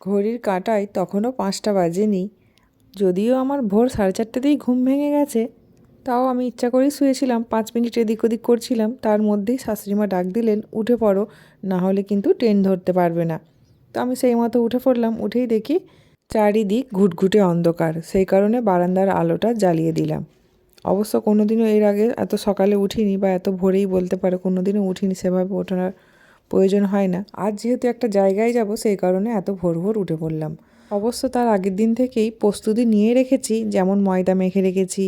ঘড়ির কাঁটায় তখনও পাঁচটা বাজেনি। যদিও আমার ভোর সাড়ে চারটেতেই ঘুম ভেঙে গেছে, তাও আমি ইচ্ছা করেই শুয়েছিলাম, পাঁচ মিনিট এদিক ওদিক করছিলাম, তার মধ্যেই শাশুড়িমা ডাক দিলেন, উঠে পড়ো, না হলে কিন্তু ট্রেন ধরতে পারবে না। তো আমি সেই মতো উঠে পড়লাম, উঠেই দেখি চারিদিক ঘুটঘুটে অন্ধকার, সেই কারণে বারান্দার আলোটা জ্বালিয়ে দিলাম। অবশ্য কোনোদিনও এর আগে এত সকালে উঠিনি বা এত ভোরেই বলতে পারো কোনোদিনও উঠিনি সেভাবে ওঠার প্রয়োজন হয় না। আজ যেহেতু একটা জায়গায় যাব, সেই কারণে এত ভোর ভোর উঠে পড়লাম। অবশ্য তার আগের দিন থেকেই প্রস্তুতি নিয়ে রেখেছি, যেমন ময়দা মেখে রেখেছি,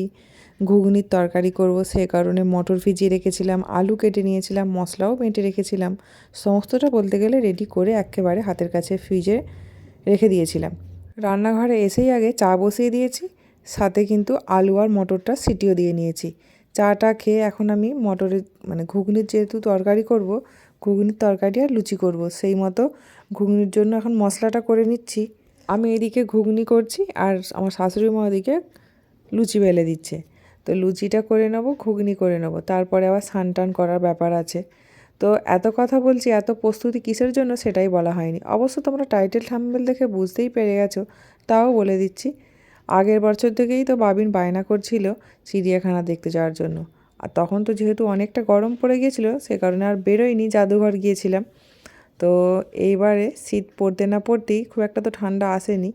ঘুগনির তরকারি করব, সে কারণে মটর ভিজিয়ে রেখেছিলাম, আলু কেটে নিয়েছিলাম, মশলাও বেঁটে রেখেছিলাম। সমস্তটা বলতে গেলে রেডি করে একেবারে হাতের কাছে ফ্রিজে রেখে দিয়েছিলাম। রান্নাঘরে এসেই আগে চা বসিয়ে দিয়েছি, সাথে কিন্তু আলু আর মটরটা সিটিও দিয়ে নিয়েছি। চাটা খেয়ে এখন আমি মটরের মানে ঘুগনির যেহেতু তরকারি করব ঘুগনির তরকারি আর লুচি করব। সেই মতো ঘুগনির জন্য এখন মশলাটা করে নিচ্ছি। আমি এদিকে ঘুগনি করছি আর আমার শাশুড়ি মা ওদিকে লুচি বেলে দিচ্ছে। তো লুচিটা করে নেব, ঘুগনি করে নেব। তারপরে আবার স্নান টান করার ব্যাপার আছে। তো এত কথা বলছি, এত প্রস্তুতি কিসের জন্য সেটাই বলা হয়নি। অবশ্য তোমরা টাইটেল থাম্বেল দেখে বুঝতেই পেরে গেছো, তাও বলে দিচ্ছি। আগের বছর থেকেই তো বাবিন বায়না করছিল চিড়িয়াখানা দেখতে যাওয়ার জন্য। আর তখন তো যেহেতু অনেকটা গরম পড়ে গিয়েছিল সে কারণে আর বেরোয়নি, জাদুঘর গিয়েছিলাম। তো এইবারে শীত পড়তে না পড়তেই খুব একটা তো ঠান্ডা আসেনি।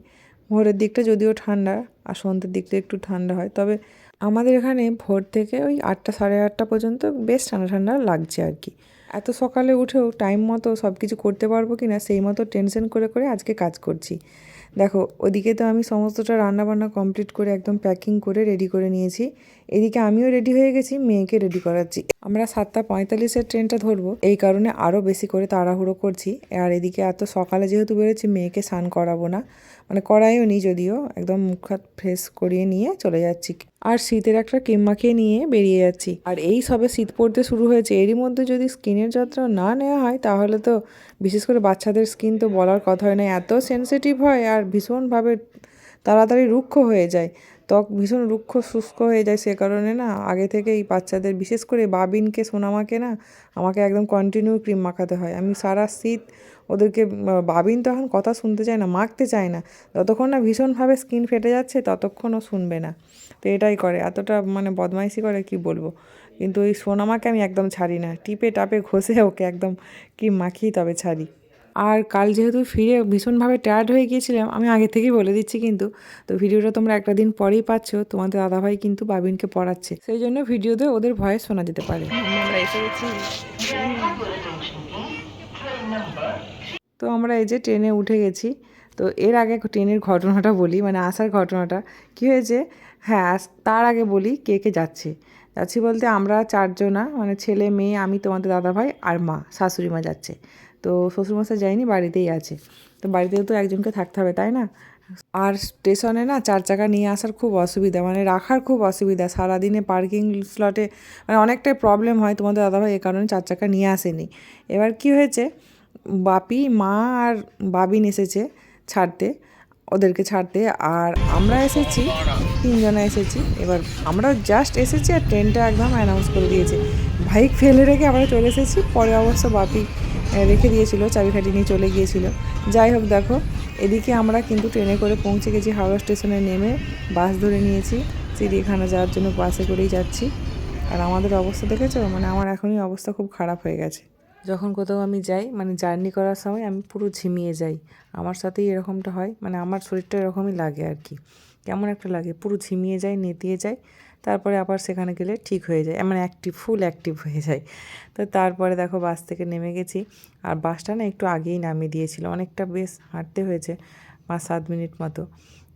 ভোরের দিকটা যদিও ঠান্ডা আর সন্ধ্যের দিকটা একটু ঠান্ডা হয়, তবে আমাদের এখানে ভোর থেকে ওই আটটা সাড়ে আটটা পর্যন্ত বেশ ঠান্ডা ঠান্ডা লাগছে আর কি। এত সকালে উঠেও টাইম মতো সব কিছু করতে পারব কি না সেই মতো টেনশন করে করে আজকে কাজ করছি। দেখো, ওদিকে তো আমি সমস্তটা রান্নাবান্না কমপ্লিট করে একদম প্যাকিং করে রেডি করে নিয়েছি। এদিকে আমিও রেডি হয়ে গেছি, মেয়েকে রেডি করাচ্ছি। আমরা সাতটা পঁয়তাল্লিশের ট্রেনটা ধরবো। এই কারণে আরও বেশি করে তাড়াহুড়ো করছি। আর এদিকে এত সকালে যেহেতু বেরোচ্ছি, মেয়েকে স্নান করাবো না। মানে করাইও নি যদিও, একদম মুখ হাত ফ্রেশ করিয়ে নিয়ে চলে যাচ্ছি। আর শীতের একটা ক্রিম মাখিয়ে নিয়ে বেরিয়ে যাচ্ছি। আর এই সবে শীত পড়তে শুরু হয়েছে, এরই মধ্যে যদি স্কিনের যত্ন না নেওয়া হয়, তাহলে তো বিশেষ করে বাচ্চাদের স্কিন তো বলার কথা হয় না। এত সেন্সিটিভ হয় আর ভীষণভাবে তাড়াতাড়ি রুক্ষ হয়ে যায়। ত্বক ভীষণ রুক্ষ, শুষ্ক হয়ে যায় সে কারণে না, আগে থেকেই বাচ্চাদের, বিশেষ করে বাবিনকে, সোনামাকে না, আমাকে একদম কন্টিনিউ ক্রিম মাখাতে হয়। আমি সারা শীত ওদেরকে বাবিন তো এখন কথা শুনতে চায় না, মাখতে চায় না। যতক্ষণ না ভীষণভাবে স্কিন ফেটে যাচ্ছে, ততক্ষণও শুনবে না। তো এটাই করে, এতটা মানে বদমাইশি করে কি বলব? কিন্তু ওই সোনামাকে আমি একদম ছাড়ি না। টিপে টাপে ঘষে ওকে একদম ক্রিম মাখিয়ে তবে ছাড়ি। আর কাল যেহেতু ফিরে ভীষণভাবে টায়ার্ড হয়ে গিয়েছিলাম, আমি আগে থেকেই বলে দিচ্ছি কিন্তু, তো ভিডিওটা তোমরা একটা দিন পরেই পাচ্ছ, তোমাদের দাদাভাই কিন্তু বাবিনকে পড়াচ্ছে, সেই জন্য ভিডিওতে ওদের ভয়েস শোনা যেতে পারে। তো আমরা এই যে ট্রেনে উঠে গেছি, তো এর আগে ট্রেনের ঘটনাটা বলি মানে আসার ঘটনাটা, কী হয়েছে? হ্যাঁ তার আগে বলি কে কে যাচ্ছে। যাচ্ছি বলতে আমরা চারজনা মানে ছেলে, মেয়ে, আমি, তোমাদের দাদাভাই আর মা, শাশুড়ি মা যাচ্ছে। তো শ্বশুরমশাই যায়নি, বাড়িতেই আছে। তো বাড়িতেও তো একজনকে থাকতে হবে, তাই না? আর স্টেশনে না চার চাকা নিয়ে আসার খুব অসুবিধা মানে রাখার খুব অসুবিধা। সারাদিনে পার্কিং স্লটে মানে অনেকটাই প্রবলেম হয়। তোমাদের দাদাভাই এ কারণে চার চাকা নিয়ে আসেনি। এবার কি হয়েছে, বাপি, মা আর বাবিন এসেছে ছাড়তে, ওদেরকে ছাড়তে। আর আমরা এসেছি, তিনজনে এসেছি। এবার আমরা জাস্ট এসেছি আর ট্রেনটা একদম অ্যানাউন্স করে দিয়েছে। বাইক ফেলে রেখে আমরা চলে এসেছি। পরে অবশ্য বাপি রেখে দিয়েছিল, চাবিকাঠি নিয়ে চলে গিয়েছিল। যাই হোক, দেখো, এদিকে আমরা কিন্তু ট্রেনে করে পৌঁছে গেছি, হাওড়া স্টেশনে নেমে বাস ধরে নিয়েছি। চিড়িয়াখানা যাওয়ার জন্য বাসে করেই যাচ্ছি। আর আমাদের অবস্থা দেখেছ? মানে আমার এখনই অবস্থা খুব খারাপ হয়ে গেছে। যখন কোথাও আমি যাই মানে জার্নি করার সময় আমি পুরো ঝিমিয়ে যাই। আমার সাথেই এরকমটা হয় মানে আমার শরীরটা এরকমই লাগে আর কি। কেমন একটা লাগে, পুরো ঝিমিয়ে যায়, নেতিয়ে যায়, তারপরে আবার সেখানে গেলে ঠিক হয়ে যায় মানে অ্যাক্টিভ ফুল অ্যাক্টিভ হয়ে যায়। তো তারপরে দেখো বাস থেকে নেমে গেছি, আর বাসটা না একটু আগেই নামিয়ে দিয়েছিল, অনেকটা বেশ হাঁটতে হয়েছে, পাঁচ সাত মিনিট মতো।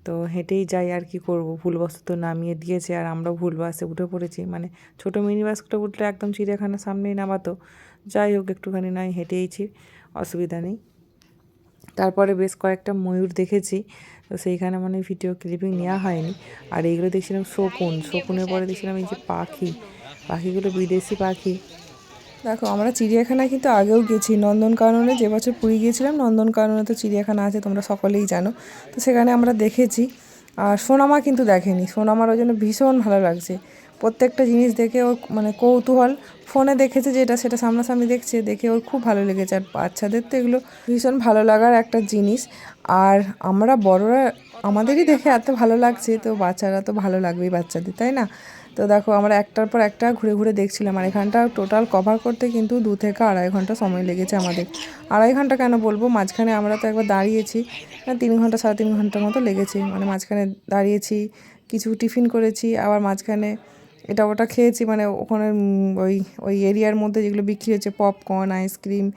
তো হেঁটেই যাই আর কি করব, ভুলবশত নামিয়ে দিয়েছে, আর আমরাও ভুল বাসে উঠে পড়েছি মানে ছোটো মিনি বাসটা উঠলে একদম চিড়িয়াখানার সামনেই নামাতো। যাই হোক, একটুখানি নয় হেঁটেইছি, অসুবিধা নেই। তারপরে বেশ কয়েকটা ময়ূর দেখেছি, তো সেইখানে মানে ভিডিও ক্লিপিং নেওয়া হয়নি। আর এইগুলো দেখছিলাম শকুন, শকুনের পরে দেখছিলাম এই যে পাখি, পাখিগুলো বিদেশি পাখি। দেখো, আমরা চিড়িয়াখানায় কিন্তু আগেও গেছি, নন্দনকাননে যে বছর পুরী গিয়েছিলাম, নন্দনকাননে তো চিড়িয়াখানা আছে, তোমরা সকলেই জানো। তো সেখানে আমরা দেখেছি। আর সোনামা কিন্তু দেখেনি, সোনামার ওই জন্য ভীষণ ভালো লাগছে। প্রত্যেকটা জিনিস দেখে ওর মানে কৌতূহল। ফোনে দেখেছে যেটা, সেটা সামনাসামনি দেখছে, দেখে ওর খুব ভালো লেগেছে। আর বাচ্চাদের তো এগুলো ভীষণ ভালো লাগার একটা জিনিস। আর আমরা বড়রা আমাদেরই দেখে এত ভালো লাগছে, তো বাচ্চারা তো ভালো লাগবেই বাচ্চাদের, তাই না? তো দেখো, আমরা একটার পর একটা ঘুরে ঘুরে দেখছিলাম। আর এখানটা টোটাল কভার করতে কিন্তু দু থেকে আড়াই ঘণ্টা সময় লেগেছে আমাদের। আড়াই ঘণ্টা কেন বলব? মাঝখানে আমরা তো একবার দাঁড়িয়েছি তিন ঘণ্টা, সাড়ে তিন ঘণ্টার মতো লেগেছে। মানে মাঝখানে দাঁড়িয়েছি, কিছু টিফিন করেছি, আবার মাঝখানে এটা ওটা খেয়েছি মানে ওখানে ওই ওই এরিয়ার মধ্যে যেগুলো বিক্রি হচ্ছে পপকর্ন আইসক্রিম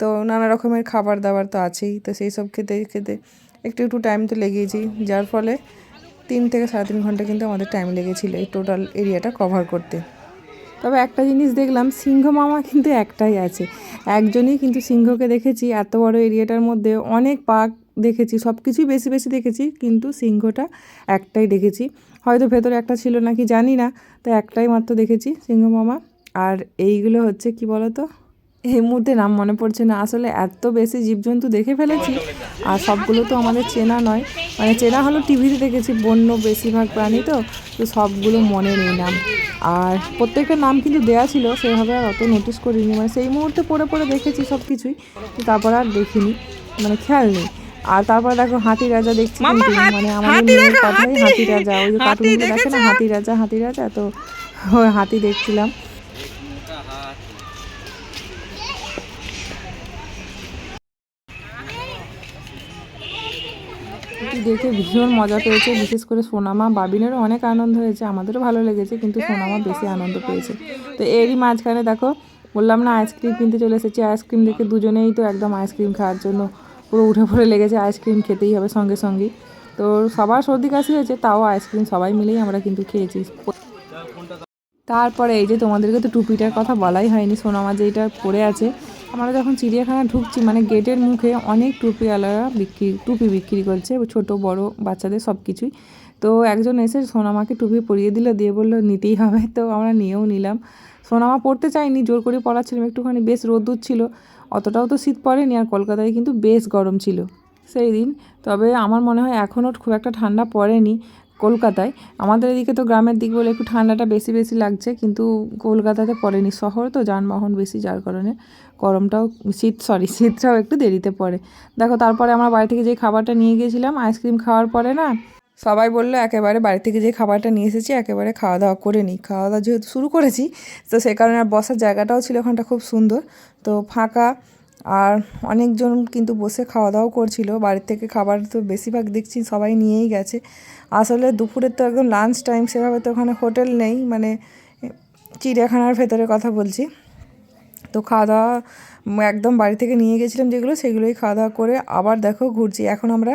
তো নানা রকমের খাবার দাবার তো আছেই, তো সেই সব খেতে খেতে একটু একটু টাইম তো লেগেইছি, যার ফলে তিন থেকে সাড়ে তিন ঘণ্টা কিন্তু আমাদের টাইম লেগেছিলো এই টোটাল এরিয়াটা কভার করতে। তবে একটা জিনিস দেখলাম, সিংহ মামা কিন্তু একটাই আছে। একজনই কিন্তু সিংহকে দেখেছি, এত বড় এরিয়াটার মধ্যে অনেক পাক দেখেছি সব কিছুই বেশি বেশি দেখেছি, কিন্তু সিংহটা একটাই দেখেছি। হয়তো ভেতরে একটা ছিল নাকি জানি না, তো একটাই মাত্র দেখেছি সিংহ মামা। আর এইগুলো হচ্ছে কি বলতো? এই মুহূর্তে নাম মনে পড়ছে না। আসলে এত বেশি জীবজন্তু দেখে ফেলেছি, আর সবগুলো তো আমাদের চেনা নয়। মানে চেনা হলো টিভিতে দেখেছি, বন্য বেশিরভাগ প্রাণী তো তো সবগুলো মনে নেই নাম। আর প্রত্যেকটা নাম কিন্তু দেয়া ছিল, সেভাবে আর অত নোটিস করিনি। মানে সেই মুহূর্তে পড়ে পড়ে দেখেছি সব কিছুই তারপর আর দেখিনি। মানে খেয়াল নেই। আর তারপর দেখো হাতি রাজা দেখছি মানে আমাদের মেয়ের কথাই হাতি রাজা ওই কার্টুন দেখে না হাতি রাজা হাতি রাজা তো ওই হাতি দেখছিলাম। দেখে ভীষণ মজা পেয়েছে বিশেষ করে সোনামা বাবিনেরও অনেক আনন্দ হয়েছে আমাদেরও ভালো লেগেছে কিন্তু সোনামা বেশি আনন্দ পেয়েছে। তো এরই মাঝখানে দেখো বললাম না আইসক্রিম কিনতে চলে এসেছি আইসক্রিম দেখে দুজনেই তো একদম আইসক্রিম খাওয়ার জন্য পুরো উঠে পড়ে লেগেছে আইসক্রিম খেতেই হবে সঙ্গে সঙ্গেই তো সবার সর্দি কাশি হয়েছে, তাও আইসক্রিম সবাই মিলেই আমরা কিন্তু খেয়েছি। তারপরে এই যে তোমাদেরকে তো টুপিটার কথা বলাই হয়নি, সোনামা যে এটা পরে আছে, আমরা যখন চিড়িয়াখানা ঢুকছি মানে গেটের মুখে অনেক টুপিওয়ালারা বিক্রি, টুপি বিক্রি করছে, ছোট, বড়, বাচ্চাদের সব কিছুই। তো একজন এসে সোনামাকে টুপি পরিয়ে দিল, দিয়ে বলল, নিতেই হবে। তো আমরা নিয়েও নিলাম। সোনামা পড়তে চাইনি জোর করে পড়াচ্ছিলাম, একটুখানি বেশ রোদ্দুর ছিল, অতটাও তো শীত পড়েনি আর কলকাতায় কিন্তু বেশ গরম ছিল। সেই দিন, তবে আমার মনে হয় এখনও খুব একটা ঠান্ডা পড়েনি কলকাতায়। আমাদের এদিকে তো গ্রামের দিক বলে একটু ঠান্ডাটা বেশি বেশি লাগছে, কিন্তু কলকাতাতে পড়েনি। শহর তো যানবাহন বেশি, যার কারণে গরমটাও, শীত সরি শীতটাও একটু দেরিতে পড়ে। দেখো, তারপরে আমরা বাড়ি থেকে যে খাবারটা নিয়ে গিয়েছিলাম আইসক্রিম খাওয়ার পরে না সবাই বলল একেবারে বাড়ি থেকে যে খাবারটা নিয়ে এসেছি, একেবারে খাওয়া দাওয়া করে নিই। খাওয়া দাওয়া যেহেতু শুরু করেছি, তো সে কারণে আর বসার জায়গাটাও ছিল ওখানটা খুব সুন্দর। তো ফাঁকা আর অনেকজন কিন্তু বসে খাওয়া দাওয়াও করছিল। বাড়ির থেকে খাবার তো বেশিরভাগ দেখছি সবাই নিয়েই গেছে। আসলে দুপুরের তো একদম লাঞ্চ টাইম সেভাবে তো ওখানে হোটেল নেই মানে চিড়িয়াখানার ভেতরে কথা বলছি। তো খাওয়া দাওয়া একদম বাড়ি থেকে নিয়ে গেছিলাম যেগুলো, সেগুলোই খাওয়া দাওয়া করে আবার দেখো ঘুরছি। এখন আমরা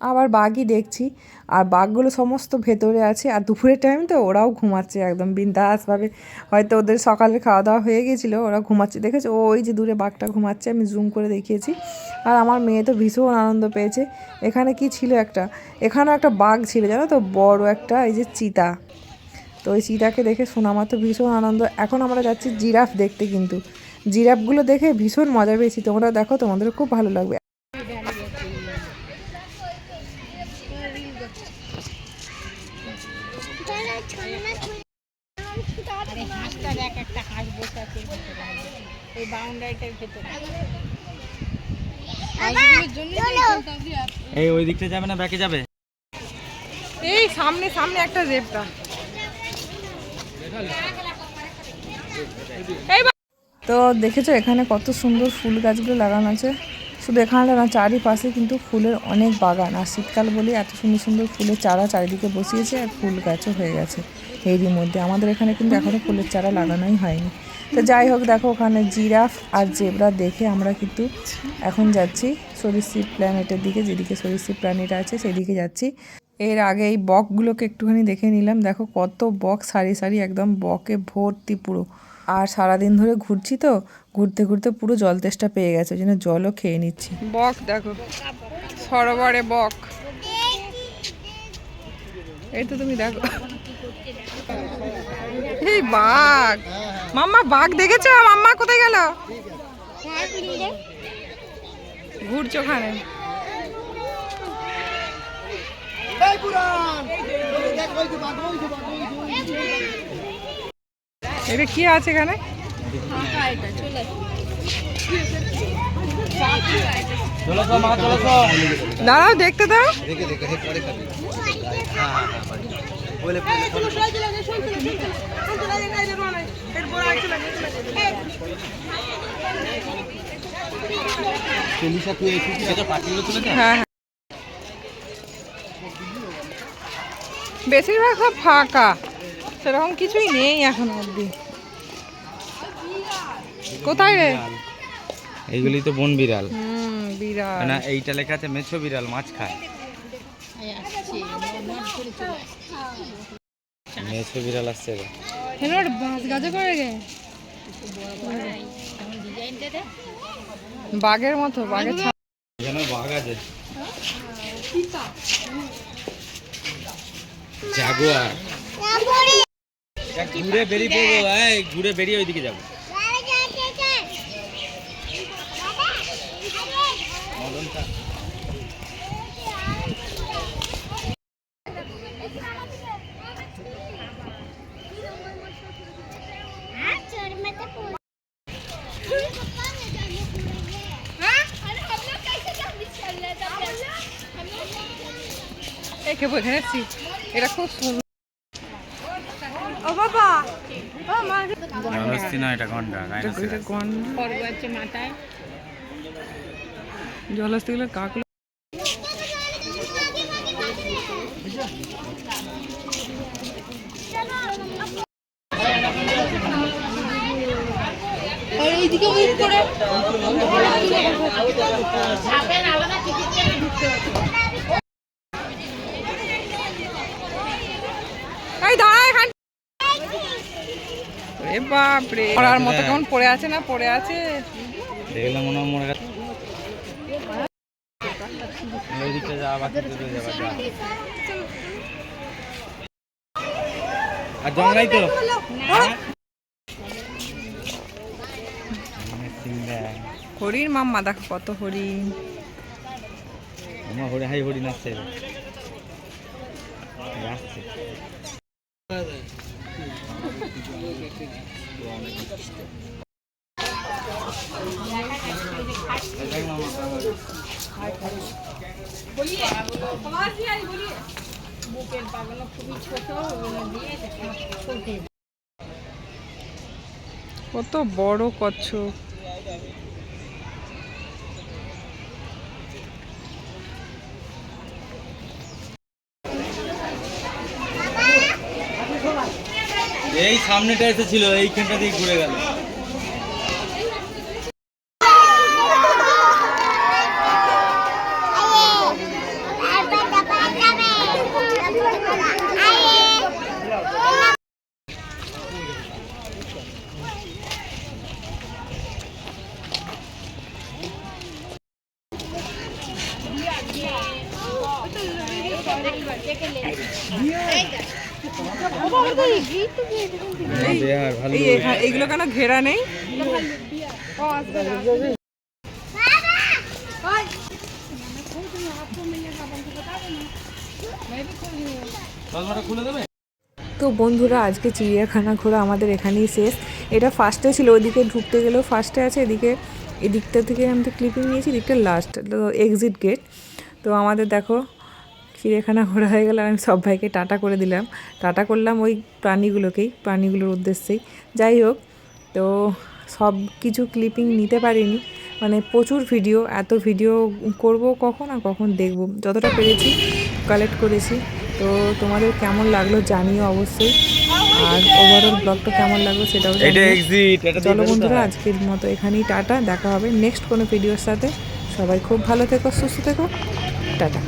আবার বাঘই দেখছি। আর বাঘগুলো সমস্ত ভেতরে আছে। আর দুপুরের টাইম তো ওরাও ঘুমাচ্ছে একদম বিন্দাসভাবে। হয়তো ওদের সকালে খাওয়া দাওয়া হয়ে গেছিল, ওরা ঘুমাচ্ছে। দেখেছে? ওই যে দূরে বাঘটা ঘুমাচ্ছে, আমি জুম করে দেখিয়েছি। আর আমার মেয়ে তো ভীষণ আনন্দ পেয়েছে। এখানে কি ছিল একটা? এখানেও একটা বাঘ ছিল, জানো তো? বড় একটা, এই যে চিতা। তো ওই চিতাকে দেখে সোনামা তো ভীষণ আনন্দ। এখন আমরা যাচ্ছি জিরাফ দেখতে কিন্তু। জিরাফগুলো দেখে ভীষণ মজা পেয়েছি। তোমরা দেখো তোমাদের খুব ভালো লাগবে। আরে একটা হাঁস বসে আছে এই বাউন্ডারিটার ভেতরে এই ওই দিকটা যাবে না ব্যাকে যাবে? এই সামনে সামনে একটা তো দেখেছ এখানে কত সুন্দর ফুল গাছগুলো লাগানো আছে? শুধু এখানে না, চারিপাশে কিন্তু ফুলের অনেক বাগান। আর শীতকাল বলে এত সুন্দর সুন্দর ফুলের চারা চারিদিকে বসিয়েছে আর ফুল গাছও হয়ে গেছে এরই মধ্যে। আমাদের এখানে কিন্তু এখনও ফুলের চারা লাগানোই হয়নি। তো যাই হোক, দেখো ওখানে জিরাফ আর জেবরা দেখে আমরা কিন্তু এখন যাচ্ছি সরীসৃপ প্ল্যানেটের দিকে, যেদিকে সরীসৃপ প্ল্যানেট আছে সেদিকে যাচ্ছি। এর আগে এই বকগুলোকে একটুখানি দেখে নিলাম। দেখো কত বক, সারি সারি একদম বকে ভর্তি পুরো। আর সারাদিন ধরে ঘুরছি তো ঘুরতে ঘুরতে পুরো জল তেষ্টা পেয়ে গেছে, ওই জন্য জলও খেয়ে নিচ্ছি। বক দেখো, সরোবরে বক। এই তো তুমি দেখো। এই বাঘ। মাম্মা, বাঘ দেখেছ? মাম্মা কোথায় গেল? ঘুরছো ওখানে। এটা কি আছে এখানে? দাঁড়াও দেখতে দাও। হ্যাঁ হ্যাঁ। বেশিরভাগ সব ফাঁকা। সেরকম কিছুই নেই এখন অবধি। কোথায় রে? এইগুলি তো বন বিড়াল। হুম বিরাট না এইটা লেখা আছে মেছো বিড়াল মাছ খায়। মেছো বিড়াল আসছে রে। হেলোর বাস গাছে করে গে। বাঘের মতো বাঘের এখানে বাঘ আছে। জাগুয়ার। ঘুরে বেরিয়ে পড়ব ঘুরে বেরিয়ে ওইদিকে যাব। এই কে বোঝে এটা খুব সুন্দর। ও বাবা। ও মা। জলস্থি না এটা ঘণ্টা এটা গন খড়গ আছে মাথায়। জলস্থিগুলো কাকলো। এইদিকে মুখ করে। সাপের আলাদা টিকিট কেটে ঢুকতে হতো এই দাঁড়া এখান এ বাপ রে পড়ার মতো কেমন পড়ে আছে না পড়ে আছে? দেখলে মনে হয় মরে গেছে ওইদিকে যা বাকি দুটো যাবা আর তো? হ্যাঁ? হরিণ মাম্মা দেখো কত হরিণ আমার হরি হাই হরি নাচছে। আসছে। বুকের পাগুলো খুবই ছোট ওগুলো দিয়ে কত বড় কচ্ছপ। এই সামনেটা এসেছিল এইখানটা দিয়ে ঘুরে গেল। এইগুলো কেন ঘেরা নেই? খুলে দেবে তো বন্ধুরা আজকে চিড়িয়াখানা ঘোরা আমাদের এখানেই শেষ। এটা ফার্স্টে ছিল ওদিকে ঢুকতে গেলেও ফার্স্টে আছে এদিকে এদিকটা থেকে আমি তো ক্লিপিং নিয়েছি এদিকটা লাস্ট তো এক্সিট গেট তো আমাদের দেখো চিড়িয়াখানা ঘোরা হয়ে গেল আমি সব ভাইকে টাটা করে দিলাম। টাটা করলাম ওই প্রাণীগুলোকেই প্রাণীগুলোর উদ্দেশ্যেই। যাই হোক তো সব কিছু ক্লিপিং নিতে পারিনি। মানে প্রচুর ভিডিও এত ভিডিও করব কখন আর কখন দেখব। যতটা পেরেছি কালেক্ট করেছি। তো তোমাদের কেমন লাগল জানিও অবশ্যই। আর ওভারঅল ব্লগটা কেমন লাগল সেটাও চলো বন্ধুরা আজকের মতো এখানেই টাটা। দেখা হবে নেক্সট কোনো ভিডিওর সাথে। সবাই খুব ভালো থেকো সুস্থ থেকো। টাটা।